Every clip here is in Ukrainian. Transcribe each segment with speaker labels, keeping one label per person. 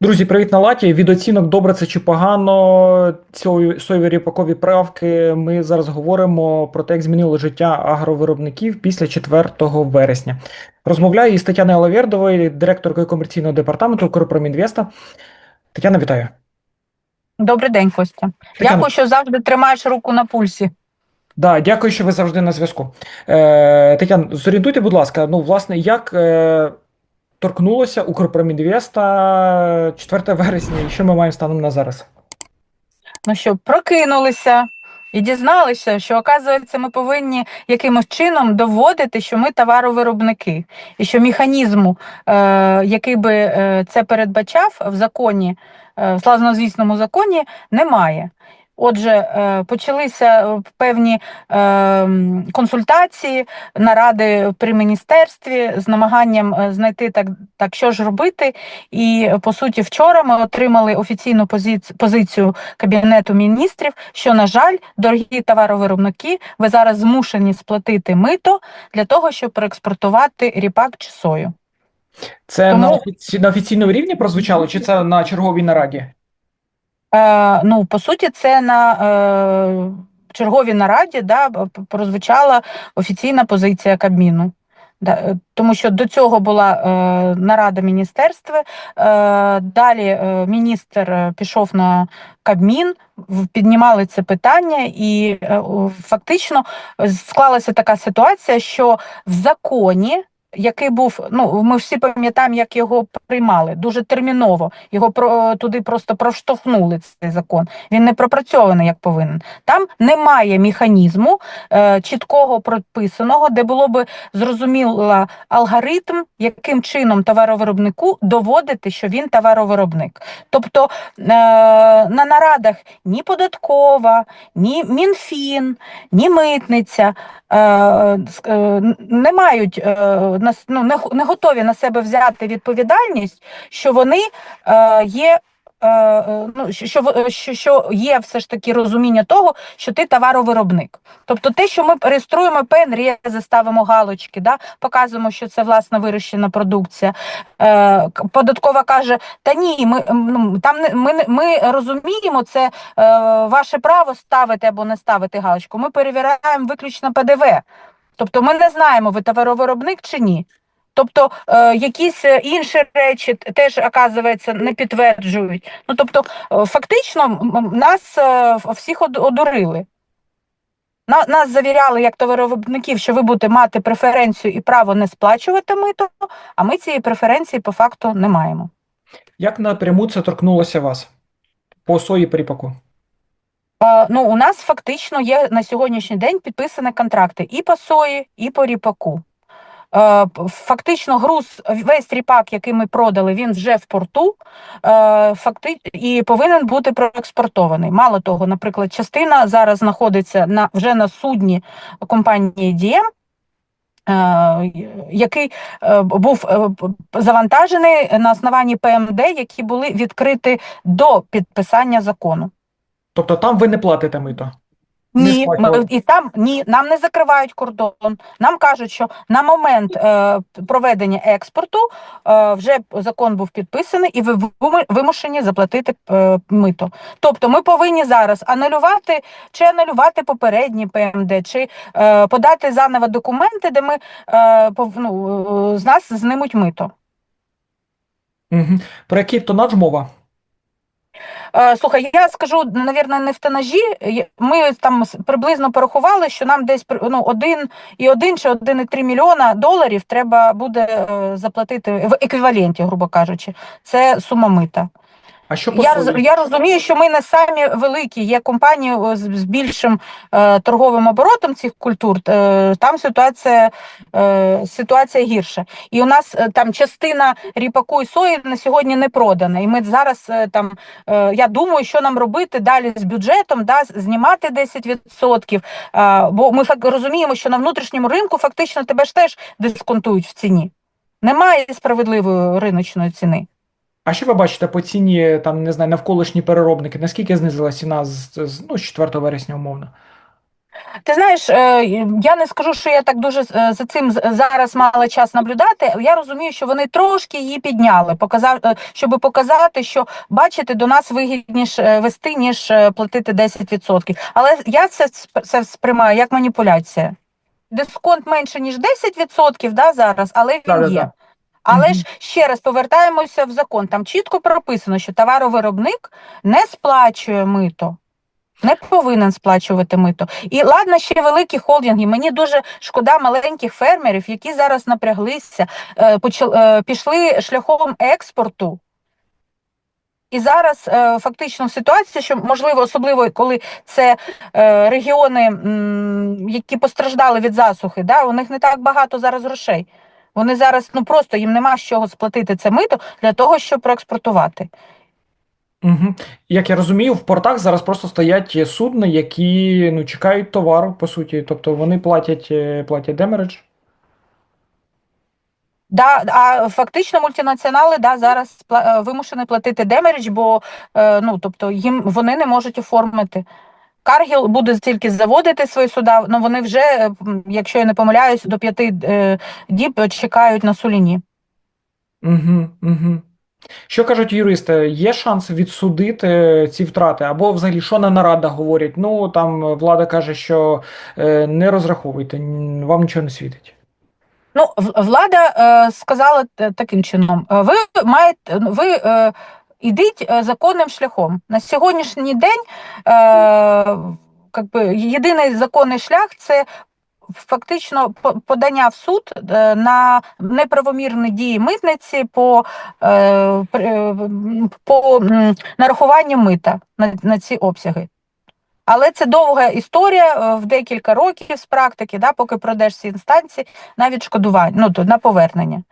Speaker 1: Друзі, привіт на латі. Від оцінок добре це чи погано. Цієї соєві ріпакові правки. Ми зараз говоримо про те, як змінило життя агровиробників після 4 вересня. Розмовляю із Тетяною Лавердовою, директоркою комерційного департаменту Укрпромінвеста. Тетяна, вітаю.
Speaker 2: Добрий день, Костя.
Speaker 1: Тетяна.
Speaker 2: Дякую, що завжди тримаєш руку на пульсі.
Speaker 1: Да, дякую, що ви завжди на зв'язку. Е, Тетяна, зорієнтуйте, будь ласка, ну, власне, як е, торкнулося Укрпромінвеста 4 вересня, і що ми маємо станом на зараз?
Speaker 2: Ну що, прокинулися і дізналися, що, оказується, ми повинні якимось чином доводити, що ми товаровиробники, і що механізму, е, який би е, це передбачав в законі, е, в славнозвісному законі, немає. Отже, е, почалися е, певні е, консультації, наради при міністерстві з намаганням знайти так, так, що ж робити. І по суті, вчора ми отримали офіційну позиц- позицію Кабінету міністрів, що, на жаль, дорогі товаровиробники, ви зараз змушені сплатити мито для того, щоб проекспортувати ріпак чи сою.
Speaker 1: Це
Speaker 2: Тому-
Speaker 1: на, офіці... на офіційному рівні прозвучало, чи це на черговій нараді?
Speaker 2: Е, ну, по суті, це на е, черговій нараді да, прозвучала офіційна позиція Кабміну. Да, е, тому що до цього була е, нарада міністерства, е, далі е, міністр е, пішов на Кабмін, піднімали це питання, і е, фактично склалася така ситуація, що в законі, який був, ну ми всі пам'ятаємо, як його приймали, дуже терміново. Його про туди просто проштовхнули цей закон. Він не пропрацьований як повинен. Там немає механізму е, чіткого прописаного, де було би зрозуміло алгоритм, яким чином товаровиробнику доводити, що він товаровиробник. Тобто е, на нарадах ні податкова, ні Мінфін, ні митниця е, е, не мають е, ну, не, не готові на себе взяти відповідальність, що вони е, є. е, е, Ну, що, що, що, що є все ж таки розуміння того, що ти товаровиробник. Тобто те, що ми реєструємо ПНРЕЗи, ставимо галочки, да, показуємо, що це власна вирощена продукція. Е, податкова каже: та ні, ми, ну, там не, ми, ми розуміємо, це е, ваше право ставити або не ставити галочку. Ми перевіряємо виключно ПДВ. Тобто ми не знаємо, ви товаровиробник чи ні. Тобто е, якісь е, інші речі теж, оказується, не підтверджують. Ну, тобто, е, фактично, нас е, всіх одурили. На- Нас завіряли як товаровиробників, що ви будете мати преференцію і право не сплачувати мито, а ми цієї преференції по факту не маємо.
Speaker 1: Як напряму це торкнулося вас по сої припаку?
Speaker 2: Е, Ну, у нас фактично є на сьогоднішній день підписані контракти і по сої, і по ріпаку. Е, Фактично, груз, весь ріпак, який ми продали, він вже в порту е, факти, і повинен бути проекспортований. Мало того, наприклад, частина зараз знаходиться на, вже на судні компанії «Дієм», який був завантажений на основанні ПМД, які були відкриті до підписання закону.
Speaker 1: Тобто там ви не платите мито?
Speaker 2: Ні, ми, і там ні, нам не закривають кордон. Нам кажуть, що на момент е, проведення експорту е, вже закон був підписаний, і ви вимушені заплатити е, мито. Тобто, ми повинні зараз анулювати чи анулювати попередні ПМД, чи е, подати заново документи, де ми е, пов- ну, е, з нас знимуть мито.
Speaker 1: Угу. Про який тонаж мова?
Speaker 2: Е, Слухай, я скажу, навірно, не в тенажі. Ми там приблизно порахували, що нам десь ну, 1 і 1 чи 1,3 мільйона доларів треба буде е, заплатити в еквіваленті, грубо кажучи. Це сума мита.
Speaker 1: А що по
Speaker 2: Я, я розумію, що ми не самі великі. Є компанії з, з більшим е, торговим оборотом цих культур. Е, там ситуація, е, ситуація гірша. І у нас е, там частина ріпаку і сої на сьогодні не продана. І ми зараз е, там, е, я думаю, що нам робити далі з бюджетом, да, знімати 10%. Е, бо ми фак- розуміємо, що на внутрішньому ринку фактично тебе ж теж дисконтують в ціні. Немає справедливої риночної ціни.
Speaker 1: А що ви бачите по ціні, там, не знаю, навколишні переробники? Наскільки знизилась ціна з, з, ну, з 4 вересня, умовно?
Speaker 2: Ти знаєш, е, я не скажу, що я так дуже е, за цим зараз мала час наблюдати. Я розумію, що вони трошки її підняли, показав, е, щоб показати, що бачите, до нас вигідніше вести, ніж платити 10%. Але я це, це сприймаю як маніпуляція. Дисконт менше, ніж 10% да, зараз, але він є. Але ж ще раз повертаємося в закон. Там чітко прописано, що товаровиробник не сплачує мито. Не повинен сплачувати мито. І ладно, ще великі холдинги. Мені дуже шкода маленьких фермерів, які зараз напряглися, е, е, пішли шляхом експорту. І зараз е, фактично ситуація, що можливо, особливо коли це регіони, які постраждали від засухи, да, у них не так багато зараз грошей. Вони зараз ну просто їм нема з чого сплатити це мито для того, щоб проекспортувати.
Speaker 1: Угу. Як я розумію, в портах зараз просто стоять судна, які ну, чекають товару, по суті. Тобто вони платять, е, платять демередж.
Speaker 2: Да, а фактично мультинаціонали да, зараз е, вимушені платити демеріч, бо е, ну, тобто їм вони не можуть оформити. Каргіл буде тільки заводити свої суда, ну вони вже, е, якщо я не помиляюсь, до п'яти е, діб чекають на Суліні.
Speaker 1: Угу, угу. Що кажуть юристи? Є шанс відсудити ці втрати? Або взагалі, що на нарадах говорять? Ну, там влада каже, що е, не розраховуйте, вам нічого не світить.
Speaker 2: Ну, влада е, сказала таким чином: е, ви маєте ви е, ідіть е, законним шляхом. На сьогоднішній день е, как би, єдиний законний шлях це. Фактично по- подання в суд е, на неправомірні дії митниці по, е, е, по нарахуванню мита на, ці обсяги. Але це довга історія е, в декілька років з практики, да, поки пройдеш всі інстанції на відшкодування, ну на повернення.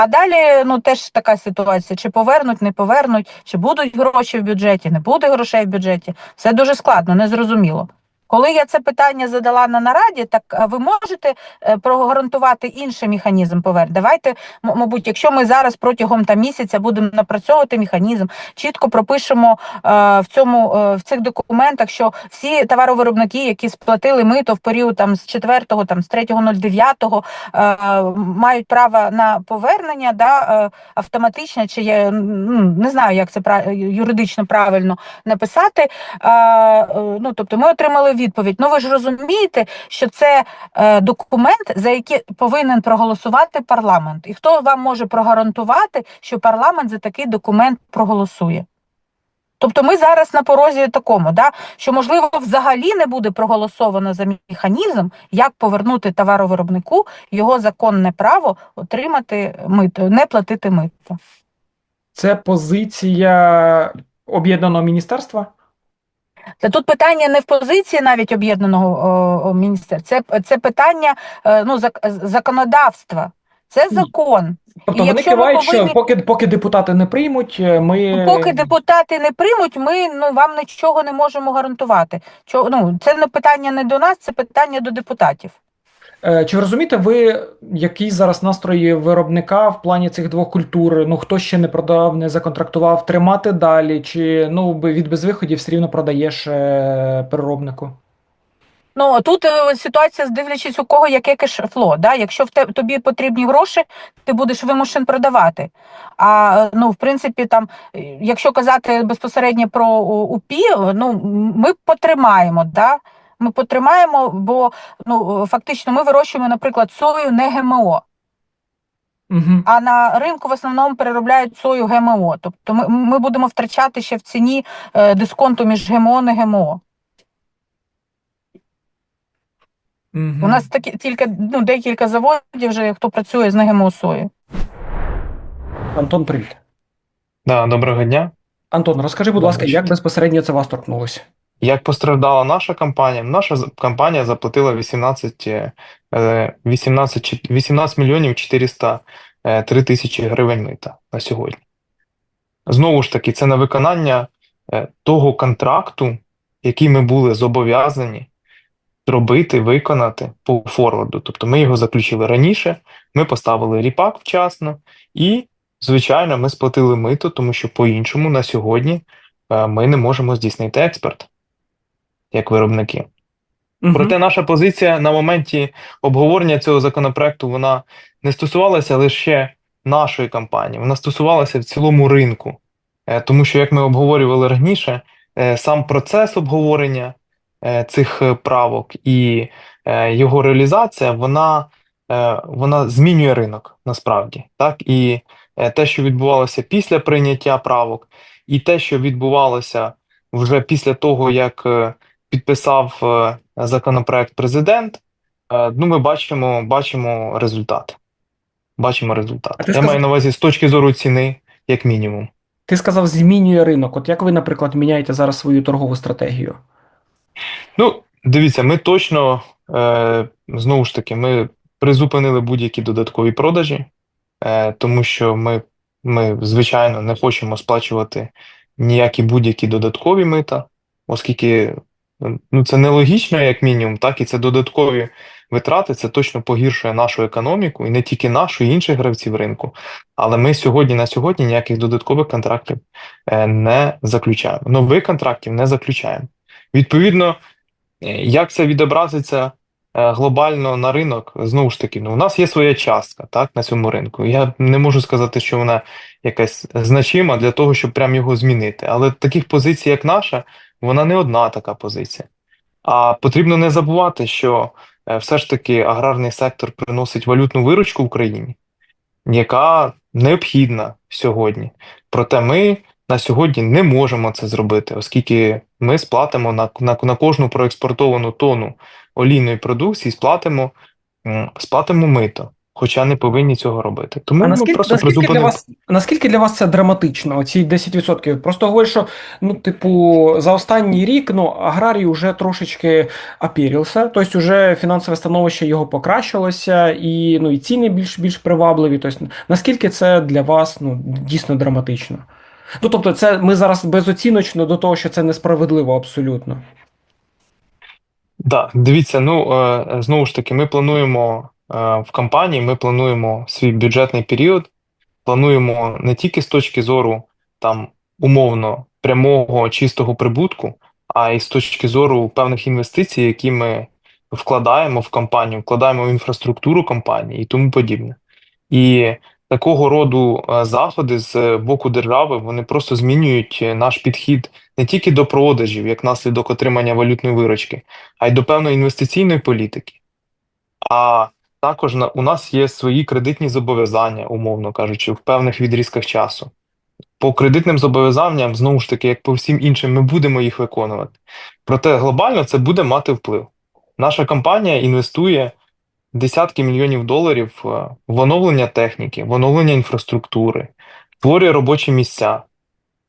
Speaker 2: А далі ну теж така ситуація: чи повернуть, не повернуть, чи будуть гроші в бюджеті, не буде грошей в бюджеті. Все дуже складно, незрозуміло. Коли я це питання задала на нараді, так ви можете е, прогарантувати інший механізм повернення? Давайте, мабуть, якщо ми зараз протягом там місяця будемо напрацьовувати механізм, чітко пропишемо е, в цьому е, в цих документах, що всі товаровиробники, які сплатили мито в період там з 4, там з 3.09, е, мають право на повернення, да, е, автоматичне, чи є ну, не знаю, як це юридично правильно написати. Е, е, ну, тобто, ми отримали відповідь. Ну ви ж розумієте, що це е, документ, за який повинен проголосувати парламент. І хто вам може прогарантувати, що парламент за такий документ проголосує? Тобто ми зараз на порозі такому, да, що можливо взагалі не буде проголосовано за механізм, як повернути товаровиробнику його законне право отримати мито, не платити мито.
Speaker 1: Це позиція об'єднаного міністерства?
Speaker 2: Та тут питання не в позиції навіть об'єднаного міністерства, це, це питання е, ну, зак- законодавства. Це закон.
Speaker 1: Тобто
Speaker 2: І
Speaker 1: вони кивають,
Speaker 2: повинні...
Speaker 1: що поки, поки депутати не приймуть, е, ми.
Speaker 2: Поки депутати не приймуть, ми ну, вам нічого не можемо гарантувати. Чого ну, це не питання не до нас, це питання до депутатів.
Speaker 1: Е, Чи розумієте ви, які зараз настрої виробника в плані цих двох культур? Ну хто ще не продав, не законтрактував, тримати далі, чи ну від безвиходів все рівно продаєш е, переробнику?
Speaker 2: Ну тут е, ситуація, дивлячись у кого яке кешфло. Да? Якщо в те, тобі потрібні гроші, ти будеш вимушен продавати. А ну, в принципі, там, якщо казати безпосередньо про УПІ, ну ми потримаємо. Да? Ми потримаємо, бо ну фактично ми вирощуємо, наприклад, сою не ГМО.
Speaker 1: Угу.
Speaker 2: А на ринку в основному переробляють сою ГМО. Тобто ми, ми будемо втрачати ще в ціні е, дисконту між ГМО і ГМО.
Speaker 1: Угу.
Speaker 2: У нас такі тільки ну, декілька заводів, вже хто працює з НГМО сою.
Speaker 1: Антон, привіт.
Speaker 3: Да, доброго дня.
Speaker 1: Антон, розкажи, будь
Speaker 3: Добрий
Speaker 1: ласка, як безпосередньо це вас торкнулося?
Speaker 3: Як постраждала наша компанія? Наша компанія заплатила 18, е, 18, 18 мільйонів 403 тисячі гривень мита на сьогодні. Знову ж таки, це на виконання е, того контракту, який ми були зобов'язані зробити, виконати по форварду. Тобто ми його заключили раніше, ми поставили ріпак вчасно і, звичайно, ми сплатили мито, тому що по-іншому на сьогодні е, ми не можемо здійснити експорт як виробники.
Speaker 1: Мгм.
Speaker 3: Проте наша позиція на моменті обговорення цього законопроекту вона не стосувалася лише нашої компанії, вона стосувалася в цілому ринку. Е, Тому що, як ми обговорювали раніше, е, сам процес обговорення е, цих правок і його реалізація, вона, вона змінює ринок насправді. Так? І те, що відбувалося після прийняття правок, і те, що відбувалося вже після того, як підписав е, законопроект президент, е, ну ми бачимо, бачимо результат. Бачимо результат. Я
Speaker 1: сказав-
Speaker 3: маю на увазі з точки зору ціни, як мінімум.
Speaker 1: Ти сказав, змінює ринок. От як ви, наприклад, міняєте зараз свою торгову стратегію?
Speaker 3: Ну, дивіться, ми точно, е, знову ж таки, ми призупинили будь-які додаткові продажі, е, тому що ми, ми, звичайно, не хочемо сплачувати ніякі будь-які додаткові мита, оскільки ну, це нелогічно, як мінімум, так, і це додаткові витрати, це точно погіршує нашу економіку, і не тільки нашу, і інших гравців ринку. Але ми сьогодні на сьогодні ніяких додаткових контрактів е, не заключаємо. Нових контрактів не заключаємо. Відповідно, Е, Як це відобразиться е, глобально на ринок? Знову ж таки, ну, у нас є своя частка так, на цьому ринку. Я не можу сказати, що вона якась значима для того, щоб прям його змінити. Але таких позицій, як наша, вона не одна така позиція. А потрібно не забувати, що е, все ж таки аграрний сектор приносить валютну виручку Україні, яка необхідна сьогодні. Проте ми на сьогодні не можемо це зробити, оскільки ми сплатимо на, на, на кожну проекспортовану тонну олійної продукції, сплатимо, сплатимо мито, хоча не повинні цього робити. Тому
Speaker 1: А
Speaker 3: ми просто
Speaker 1: наскільки, для вас, наскільки для вас це драматично, оці 10%? Просто говорю, що ну, типу, за останній рік ну, аграрій вже трошечки опірівся, тобто вже фінансове становище його покращилося, і, ну, і ціни більш, більш привабливі. Тобто, наскільки це для вас ну, дійсно драматично? Ну, тобто, це ми зараз безоціночно до того, що це несправедливо абсолютно.
Speaker 3: Да, дивіться, ну е, знову ж таки, ми плануємо в компанії, ми плануємо свій бюджетний період, плануємо не тільки з точки зору там умовно прямого чистого прибутку, а й з точки зору певних інвестицій, які ми вкладаємо в компанію, вкладаємо в інфраструктуру компанії і тому подібне. І такого роду е, заходи з боку держави вони просто змінюють е, наш підхід не тільки до продажів, як наслідок отримання валютної виручки, а й до певної інвестиційної політики. А також на, у нас є свої кредитні зобов'язання, умовно кажучи, в певних відрізках часу. По кредитним зобов'язанням, знову ж таки, як по всім іншим, ми будемо їх виконувати. Проте глобально це буде мати вплив. Наша компанія інвестує десятки мільйонів доларів е, в оновлення техніки, в оновлення інфраструктури, створює робочі місця.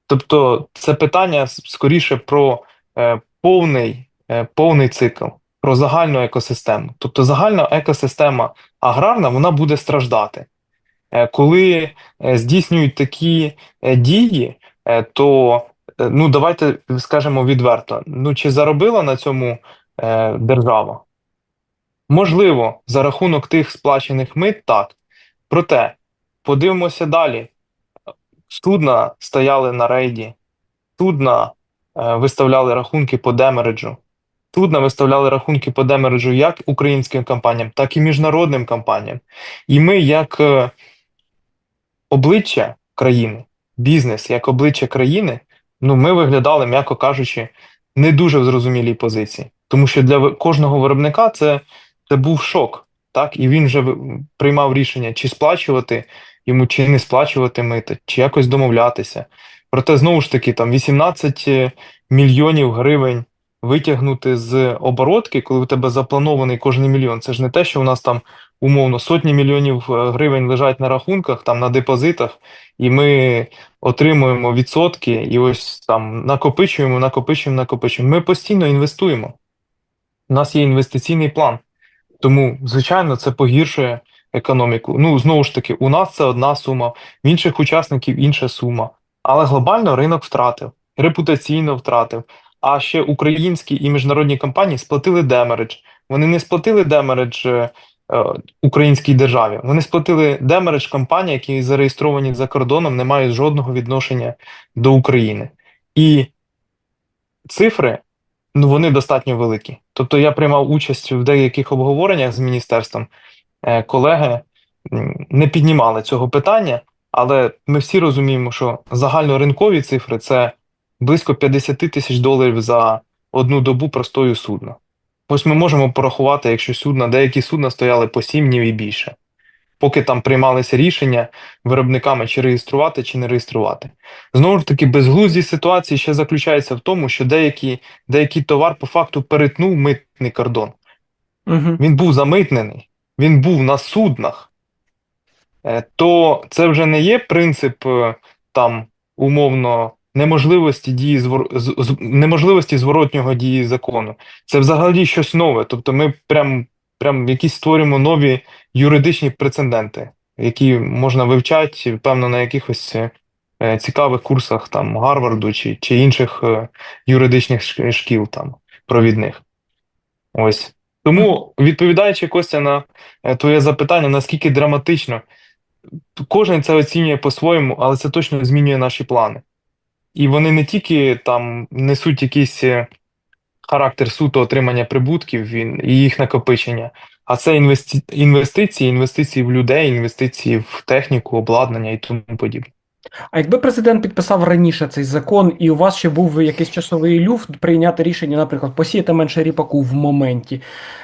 Speaker 3: Тобто це питання скоріше про е, повний, е, повний цикл, про загальну екосистему. Тобто загальна екосистема аграрна вона буде страждати. Е, коли е, здійснюють такі е, дії, то ну давайте скажемо відверто: ну чи заробила на цьому держава? Можливо, за рахунок тих сплачених мит, так. Проте подивимося далі. Судна стояли на рейді, судна виставляли рахунки по демереджу. Судна виставляли рахунки по демереджу як українським компаніям, так і міжнародним компаніям. І ми, як е, обличчя країни, бізнес, як обличчя країни, ну ми виглядали, м'яко кажучи, не дуже в зрозумілій позиції. Тому що для кожного виробника це, це був шок. Так, і він вже приймав рішення, чи сплачувати йому, чи не сплачувати мито, чи якось домовлятися. Проте, знову ж таки, там 18 мільйонів гривень витягнути з оборотки, коли у тебе запланований кожен мільйон. Це ж не те, що у нас там умовно сотні мільйонів е, гривень лежать на рахунках, там на депозитах, і ми отримуємо відсотки, і ось там накопичуємо, накопичуємо, накопичуємо. Ми постійно інвестуємо. У нас є інвестиційний план. Тому, звичайно, це погіршує економіку. Ну, знову ж таки, у нас це одна сума, в інших учасників інша сума. Але глобально ринок втратив, репутаційно втратив. А ще українські і міжнародні компанії сплатили демередж. Вони не сплатили демередж е, е, українській державі. Вони сплатили демередж компанії, які зареєстровані за кордоном, не мають жодного відношення до України. І цифри ну, вони достатньо великі. Тобто я приймав участь в деяких обговореннях з міністерством. Е, Колеги не піднімали цього питання, але ми всі розуміємо, що загальноринкові цифри це близько 50 тисяч доларів за одну добу простою судна. Ось ми можемо порахувати, якщо судна, деякі судна стояли по 7 днів і більше, поки там приймалися рішення виробниками чи реєструвати, чи не реєструвати. Знову ж таки, безглуздість ситуації ще заключається в тому, що деякий, деякий товар по факту перетнув митний кордон.
Speaker 1: Угу.
Speaker 3: Він був замитнений, він був на суднах. Е, То це вже не є принцип е, там умовно неможливості дії звор... з- неможливості зворотнього дії закону. Це взагалі щось нове. Тобто ми прям, прям якісь створюємо нові юридичні прецеденти, які можна вивчати, певно, на якихось е, цікавих курсах там Гарварду чи, чи інших е, юридичних шкіл там провідних. Ось. Тому, відповідаючи Костя на е, твоє запитання, наскільки драматично, кожен це оцінює по-своєму, але це точно змінює наші плани. І вони не тільки там несуть якийсь е, характер суто отримання прибутків і їх накопичення, а це інвести... інвестиції, інвестиції в людей, інвестиції в техніку, обладнання і тому подібне.
Speaker 1: А якби президент підписав раніше цей закон, і у вас ще був якийсь часовий люфт прийняти рішення, наприклад, посіяти менше ріпаку в моменті,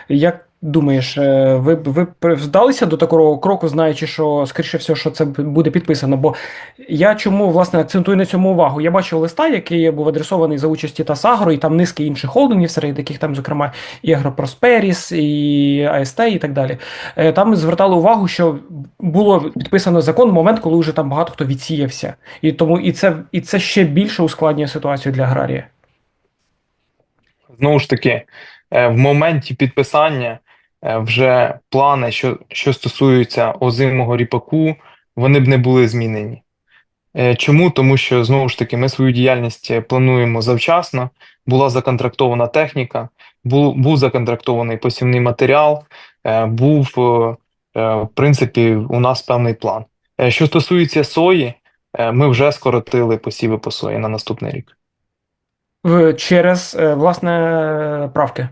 Speaker 1: як думаєш, е, ви ви б вдалися до такого кроку, знаючи, що скоріше всього, що це буде підписано? Бо я чому власне акцентую на цьому увагу? Я бачив листа, який був адресований за участі Тасагро, і там низки інших холдингів, серед яких там, зокрема, і Агропросперіс, і АСТ, і так далі. Е, Там звертали увагу, що було підписано закон в момент, коли вже там багато хто відсіявся. І тому і це, і це ще більше ускладнює ситуацію для аграрія.
Speaker 3: Знову ж таки, е, в моменті підписання вже плани, що, що стосуються озимого ріпаку, вони б не були змінені. Е, Чому? Тому що знову ж таки ми свою діяльність е, плануємо завчасно, була законтрактована техніка, був, був законтрактований посівний матеріал, е, був, е, е, в принципі, у нас певний план. Е, Що стосується сої, е, ми вже скоротили посіви по сої на наступний рік.
Speaker 1: Через е, власне правки.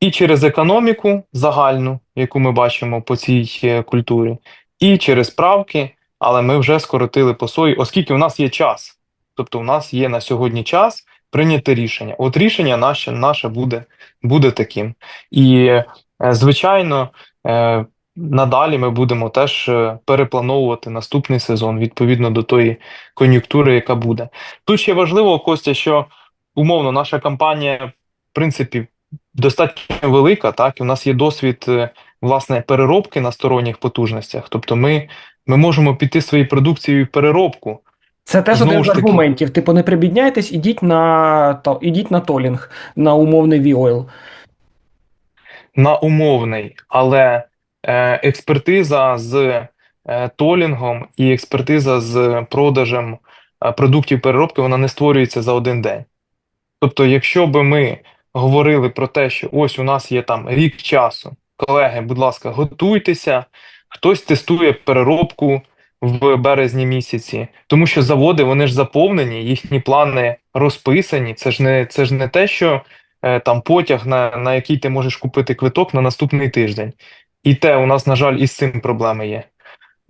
Speaker 3: І через економіку загальну, яку ми бачимо по цій е, культурі, і через правки, але ми вже скоротили по сої, оскільки у нас є час. Тобто у нас є на сьогодні час прийняти рішення. От рішення наше, наше буде, буде таким. І, е, звичайно, е, надалі ми будемо теж переплановувати наступний сезон відповідно до тої кон'юнктури, яка буде. Тут ще важливо, Костя, що умовно наша компанія, в принципі, достатньо велика, так, і у нас є досвід е, власне переробки на сторонніх потужностях. Тобто ми, ми можемо піти своєю продукцією в переробку.
Speaker 1: Це теж
Speaker 3: Знову
Speaker 1: один з
Speaker 3: таки.
Speaker 1: аргументів. Типу, не прибідняйтесь, ідіть на, то, ідіть на толінг, на умовний V-Oil.
Speaker 3: на умовний, але е, експертиза з е, толінгом і експертиза з продажем е, продуктів переробки вона не створюється за один день. Тобто, якщо би ми говорили про те, що ось у нас є там рік часу, колеги, будь ласка, готуйтеся, хтось тестує переробку в березні місяці, тому що заводи вони ж заповнені, їхні плани розписані. Це ж не це ж не те, що е, там потяг, на, на який ти можеш купити квиток на наступний тиждень. І те, у нас, на жаль, із цим проблеми є.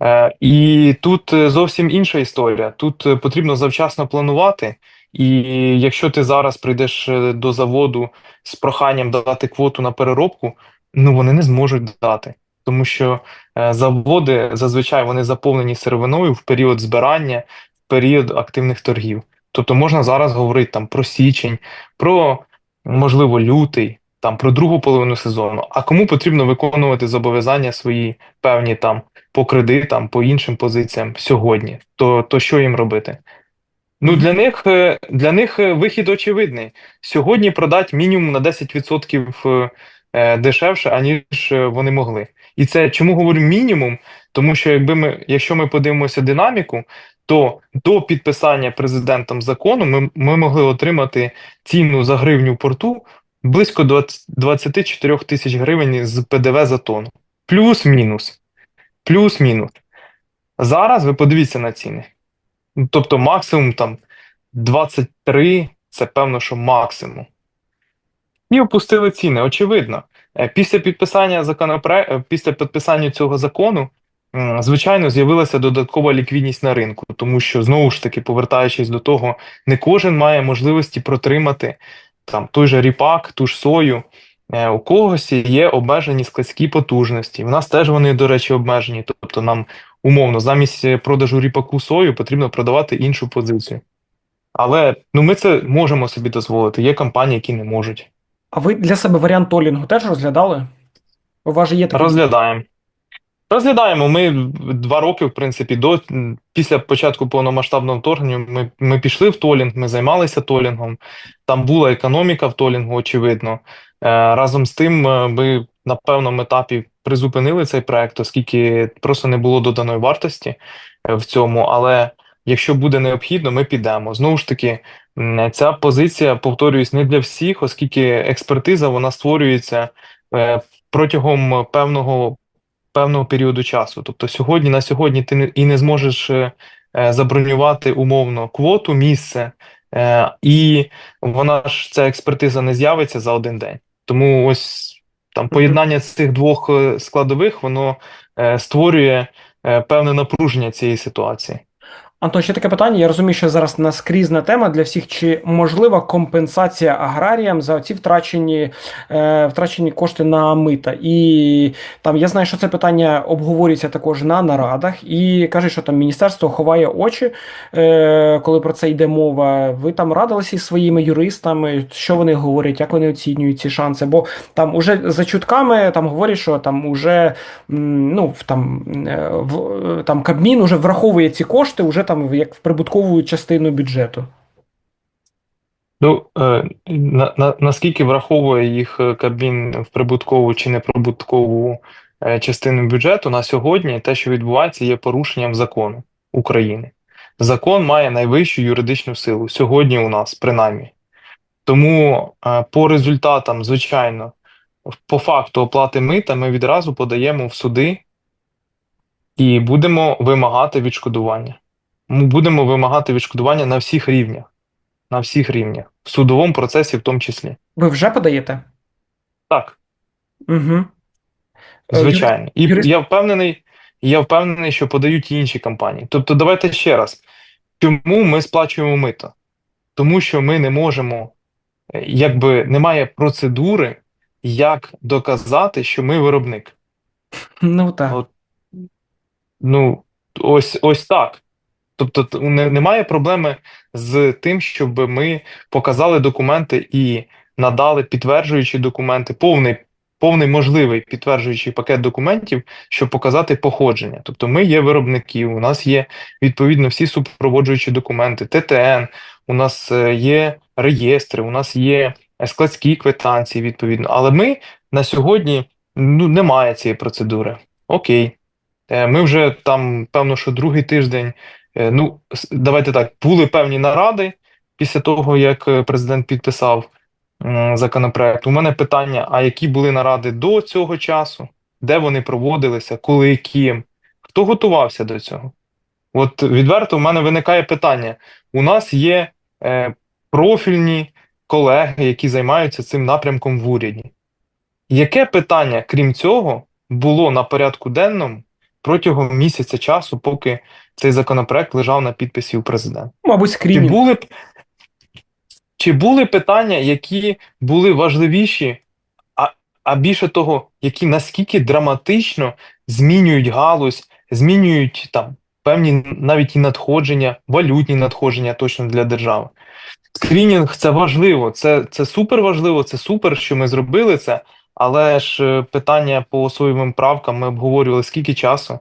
Speaker 3: Е, і тут е, зовсім інша історія. Тут е, потрібно завчасно планувати. І якщо ти зараз прийдеш е, до заводу з проханням дати квоту на переробку, ну вони не зможуть дати. Тому що е, заводи зазвичай вони заповнені сировиною в період збирання, в період активних торгів. Тобто можна зараз говорити там про січень, про можливо лютий, там про другу половину сезону. А кому потрібно виконувати зобов'язання свої певні там по кредитам, по іншим позиціям сьогодні, то, то що їм робити? Ну, для них, е, для них е, вихід очевидний. Сьогодні продати мінімум на 10% е, дешевше, аніж вони могли. І це чому говорю мінімум? Тому що якби ми, якщо ми подивимося динаміку, то до підписання президентом закону ми, ми могли отримати ціну за гривню порту близько 20 24 тисяч гривень з ПДВ за тонну. Плюс-мінус. Плюс-мінус. Зараз ви подивіться на ціни. Ну, Тобто максимум там 23 це певно, що максимум. І опустили ціни, очевидно. Е, Після підписання законопроекту, після підписання цього закону, звичайно, з'явилася додаткова ліквідність на ринку, тому що знову ж таки, повертаючись до того, не кожен має можливості протримати там той же ріпак, ту ж сою. Е, У когось є обмежені складські потужності. В нас теж вони, до речі, обмежені. Тобто нам умовно замість е, продажу ріпаку сою потрібно продавати іншу позицію. Але ну ми це можемо собі дозволити. Є компанії, які не можуть.
Speaker 1: А ви для себе варіант толінгу теж розглядали? У вас же є такий
Speaker 3: Розглядаємо. Розглядаємо. Ми два роки, в принципі, до після початку повномасштабного вторгнення ми, ми пішли в толінг, ми займалися толінгом. Там була економіка в толінгу, очевидно. Е, разом з тим, е, ми на певному етапі призупинили цей проект, оскільки просто не було доданої вартості е, в цьому. Але якщо буде необхідно, ми підемо. Знову ж таки, ця позиція, повторююсь, не для всіх, оскільки експертиза вона створюється е, протягом певного певного періоду часу. Тобто сьогодні на сьогодні ти і не зможеш е, забронювати умовно квоту, місце, і вона ж ця експертиза не з'явиться за один день. Тому ось там поєднання цих двох е, складових воно е, створює е, певне напруження цієї ситуації.
Speaker 1: Антон, ще таке питання. Я розумію, що зараз наскрізна тема для всіх. Чи можлива компенсація аграріям за ці втрачені, е, втрачені кошти на мита? І там я знаю, що це питання обговорюється також на нарадах, і каже, що там міністерство ховає очі, е, коли про це йде мова. Ви там радилися із своїми юристами, що вони говорять, як вони оцінюють ці шанси? Бо там уже за чутками там говорять, що там уже ну там, е, в, там Кабмін уже враховує ці кошти, уже там як в прибуткову частину бюджету.
Speaker 3: Ну, е, на, на, наскільки враховує їх е, Кабмін в прибуткову чи неприбуткову е, частину бюджету, на сьогодні те, що відбувається, є порушенням закону України. Закон має найвищу юридичну силу сьогодні у нас, принаймні. Тому по результатам, звичайно, по факту оплати мита ми відразу подаємо в суди і будемо вимагати відшкодування. Ми будемо вимагати відшкодування на всіх рівнях. На всіх рівнях, в судовому процесі в тому числі.
Speaker 1: Ви вже подаєте?
Speaker 3: Так,
Speaker 1: Угу.
Speaker 3: звичайно. І
Speaker 1: юрист-
Speaker 3: я впевнений, я впевнений, що подають і інші компанії. Тобто, давайте ще раз. Чому ми сплачуємо мито? Тому що ми не можемо, е, якби немає процедури, як доказати, що ми виробник.
Speaker 1: Ну так.
Speaker 3: От, Ну, ось, ось так. Тобто не, немає проблеми з тим, щоб ми показали документи і надали підтверджуючі документи, повний, повний можливий підтверджуючий пакет документів, щоб показати походження. Тобто ми є виробники, у нас є відповідно всі супроводжуючі документи, ТТН, у нас е, є реєстри, у нас є складські квитанції, відповідно. Але ми на сьогодні ну, немає цієї процедури. Окей. Е, Ми вже там, певно, що другий тиждень. Е, Ну, давайте так, були певні наради після того, як е, президент підписав законопроект. У мене питання: а які були наради до цього часу? Де вони проводилися, коли, ким? Хто готувався до цього? От відверто в мене виникає питання: у нас є е, профільні колеги, які займаються цим напрямком в уряді. Яке питання, крім цього, було на порядку денному протягом місяця часу, поки цей законопроект лежав на підписі у президента?
Speaker 1: Мабуть,
Speaker 3: Чи були, чи були питання, які були важливіші, а, а більше того, які наскільки драматично змінюють галузь, змінюють там певні навіть і надходження, валютні надходження точно для держави? Скрінінг це важливо, це, це супер важливо, це супер, що ми зробили це. Але ж е, питання по соєвим правкам ми обговорювали скільки часу,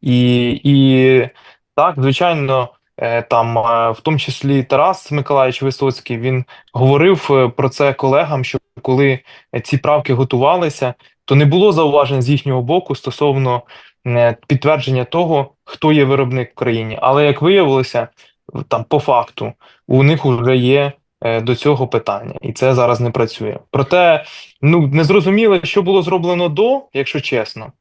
Speaker 3: і, і так, звичайно, е, там, е, в тому числі Тарас Миколаївич Висоцький, він говорив про це колегам, що коли ці правки готувалися, то не було зауважень з їхнього боку стосовно підтвердження того, хто є виробник в країні. Але як виявилося, там по факту у них вже є до цього питання, і це зараз не працює. Проте, ну не зрозуміло, що було зроблено до, якщо чесно.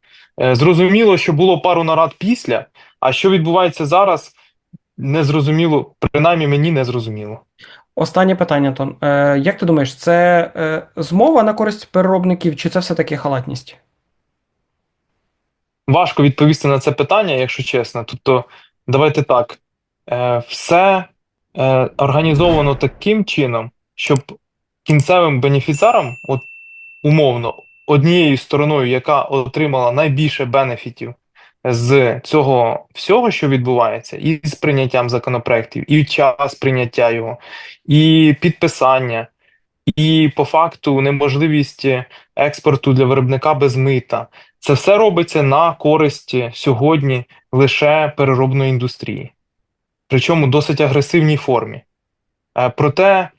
Speaker 3: Е, Зрозуміло, що було пару нарад після, а що відбувається зараз, не зрозуміло, принаймні мені не зрозуміло.
Speaker 1: Останнє питання, Антон. Е, як ти думаєш, це е, змова на користь переробників, чи це все-таки халатність?
Speaker 3: Важко відповісти на це питання, якщо чесно. Тобто, давайте так. Е, все е, організовано таким чином, щоб кінцевим бенефіціарам, от умовно, однією стороною, яка отримала найбільше бенефітів з цього всього, що відбувається, і з прийняттям законопроєктів, і час прийняття його, і підписання, і по факту неможливість експорту для виробника без мита. Це все робиться на користь сьогодні лише переробної індустрії, причому досить агресивній формі. Е, Проте,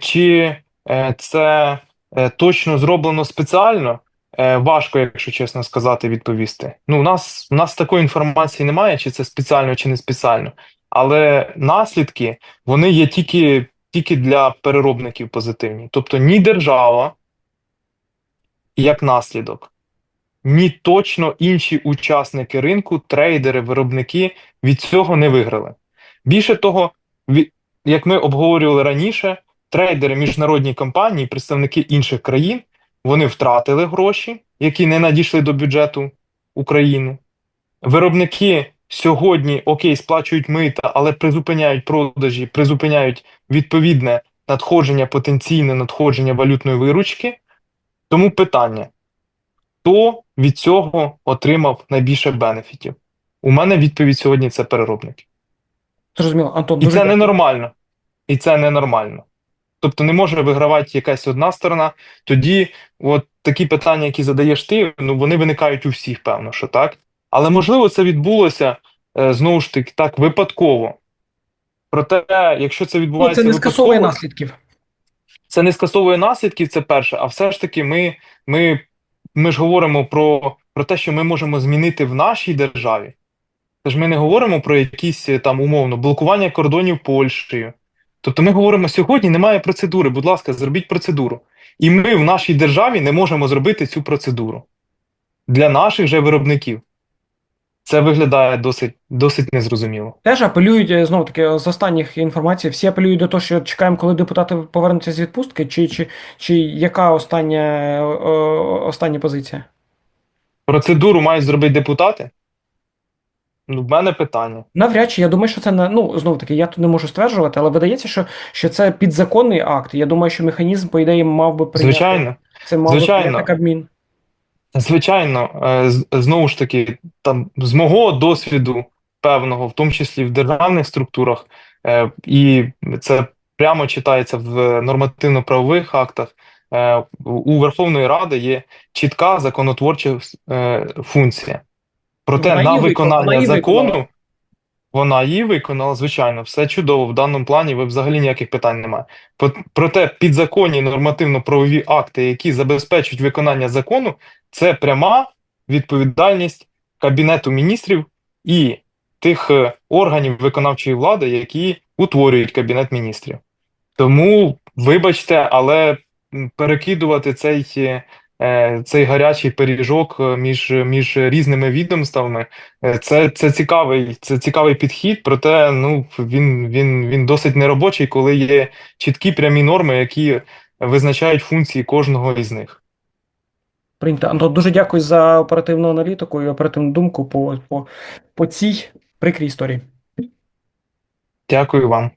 Speaker 3: чи е, це е, точно зроблено спеціально, важко, якщо чесно сказати, відповісти. Ну, у нас, у нас такої інформації немає, чи це спеціально, чи не спеціально. Але наслідки вони є тільки, тільки для переробників позитивні. Тобто ні держава, як наслідок, ні точно інші учасники ринку, трейдери, виробники від цього не виграли. Більше того, як ми обговорювали раніше, трейдери, міжнародні компанії, представники інших країн, вони втратили гроші, які не надійшли до бюджету України. Виробники сьогодні, окей, сплачують мита, але призупиняють продажі, призупиняють відповідне надходження, потенційне надходження валютної виручки. Тому питання: хто від цього отримав найбільше бенефітів? У мене відповідь сьогодні це переробники.
Speaker 1: Зрозуміло, Антон,
Speaker 3: І
Speaker 1: дуже
Speaker 3: це ненормально. І це ненормально. Тобто не може вигравати якась одна сторона. Тоді от такі питання, які задаєш ти, ну вони виникають у всіх, певно, що так. Але можливо це відбулося е, знову ж таки так випадково. Проте, якщо це
Speaker 1: Ну,
Speaker 3: відбувається
Speaker 1: це не скасовує наслідків.
Speaker 3: це не скасовує наслідків, це перше. А все ж таки, ми, ми, ми ж говоримо про, про те, що ми можемо змінити в нашій державі. Тож ми не говоримо про якісь е, там умовно блокування кордонів Польщею. Тобто ми говоримо сьогодні, немає процедури. Будь ласка, зробіть процедуру. І ми в нашій державі не можемо зробити цю процедуру для наших же виробників. Це виглядає досить, досить незрозуміло.
Speaker 1: Теж апелюють, е, знову таки, з останніх інформацій, всі апелюють до того, що чекаємо, коли депутати повернуться з відпустки, чи, чи, чи яка остання, е, остання позиція?
Speaker 3: Процедуру мають зробити депутати? Ну, в мене питання.
Speaker 1: Навряд чи я думаю, що це не ну знову таки, я тут не можу стверджувати, але видається, що, що це підзаконний акт. Я думаю, що механізм, по ідеї, мав би прийняти
Speaker 3: Звичайно.
Speaker 1: це мав би
Speaker 3: звичайно.
Speaker 1: прийняти Кабмін.
Speaker 3: Звичайно, е, знову ж таки, там з мого досвіду певного, в тому числі в державних структурах, е, і це прямо читається в нормативно-правових актах. е, У Верховної Ради є чітка законотворча функція. Проте
Speaker 1: Вона
Speaker 3: на
Speaker 1: вона
Speaker 3: виконання
Speaker 1: виконала.
Speaker 3: закону вона її виконала, звичайно, все чудово. В даному плані ви взагалі ніяких питань немає. Проте підзаконні нормативно-правові акти, які забезпечують виконання закону, це пряма відповідальність Кабінету міністрів і тих е, органів виконавчої влади, які утворюють Кабінет міністрів. Тому, вибачте, але перекидувати цей, е, цей гарячий пиріжок е, між, між різними відомствами, е, це, це цікавий, це цікавий підхід, проте ну, він, він, він досить неробочий, коли є чіткі прямі норми, які визначають функції кожного із них.
Speaker 1: Прийнято. Антон, дуже дякую за оперативну аналітику і оперативну думку по, по, по цій прикрій історії.
Speaker 3: Дякую вам.